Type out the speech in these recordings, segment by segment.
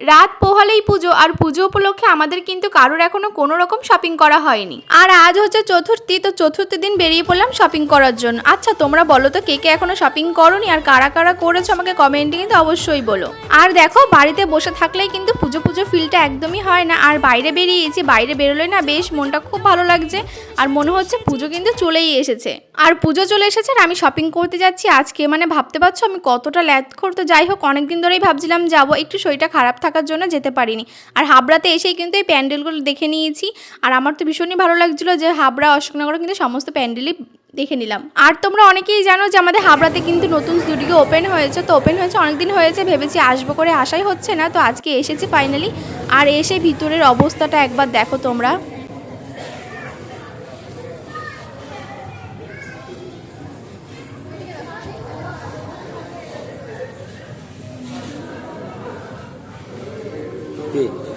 রাত পোহালেই পুজো আর পুজো উপলক্ষে আমাদের কিন্তু কারোর এখনও কোনো রকম শপিং করা হয়নি। আর আজ হচ্ছে চতুর্থী, তো চতুর্থী দিন বেরিয়ে পড়লাম শপিং করার জন্য। আচ্ছা তোমরা বলো তো, কে কে এখনও শপিং করোনি আর কারা কারা করেছ আমাকে কমেন্টে কিন্তু অবশ্যই বলো। আর দেখো, বাড়িতে বসে থাকলেই কিন্তু পুজো পুজো ফিলটা একদমই হয় না। আর বাইরে বেরিয়েছি, বাইরে বেরোলে না বেশ মনটা খুব ভালো লাগছে। আর মনে হচ্ছে পুজো কিন্তু চলেই এসেছে। আর পুজো চলে এসেছে আর আমি শপিং করতে যাচ্ছি আজকে। মানে ভাবতে পারছ আমি কতটা ল্যাদ করতে যাই হোক, অনেকদিন ধরেই ভাবছিলাম যাব, একটু শরীরটা খারাপ থাকার জন্য যেতে পারিনি। আর হাবড়াতে এসেই কিন্তু এই প্যান্ডেলগুলো দেখে নিয়েছি। আর আমার তো ভীষণই ভালো লাগছিল যে হাবড়া, অশোকনগরে কিন্তু সমস্ত প্যান্ডেলই দেখে নিলাম। আর তোমরা অনেকেই জানো যে আমাদের হাবড়াতে কিন্তু নতুন স্টুডিও ওপেন হয়েছে। তো ওপেন হয়েছে অনেকদিন হয়েছে, ভেবেছি আসব করে আসাই হচ্ছে না। তো আজকে এসেছি ফাইনালি আর এসে ভিতরের অবস্থাটা একবার দেখো তোমরা। কি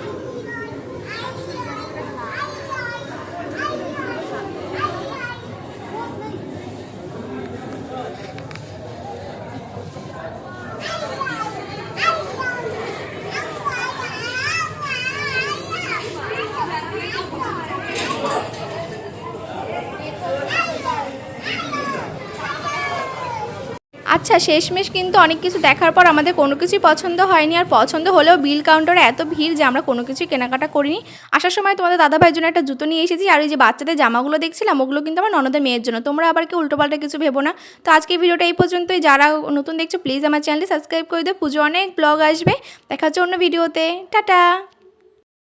আচ্ছা শেষমেশ কিন্তু অনেক কিছু দেখার পর আমাদের কোনো কিছুই পছন্দ হয়নি। আর পছন্দ হলেও বিল কাউন্টারে এত ভিড় যে আমরা কোনো কিছুই কেনাকাটা করিনি। আসার সময় তোমাদের দাদা ভাইয়ের জন্য একটা জুতো নিয়ে এসেছি আর ওই যে বাচ্চাদের জামাগুলো দেখছিলাম, ওগুলো কিন্তু আমার ননদের মেয়ের জন্য। তোমরা আবার কি উল্টোপাল্টা কিছু ভেবো না। তো আজকে ভিডিওটা এই পর্যন্তই। যারা নতুন দেখছ প্লিজ আমার চ্যানেলটি সাবস্ক্রাইব করে দিও। পুজো অনেক ব্লগ আসবে। দেখা হচ্ছে অন্য ভিডিওতে টাটা!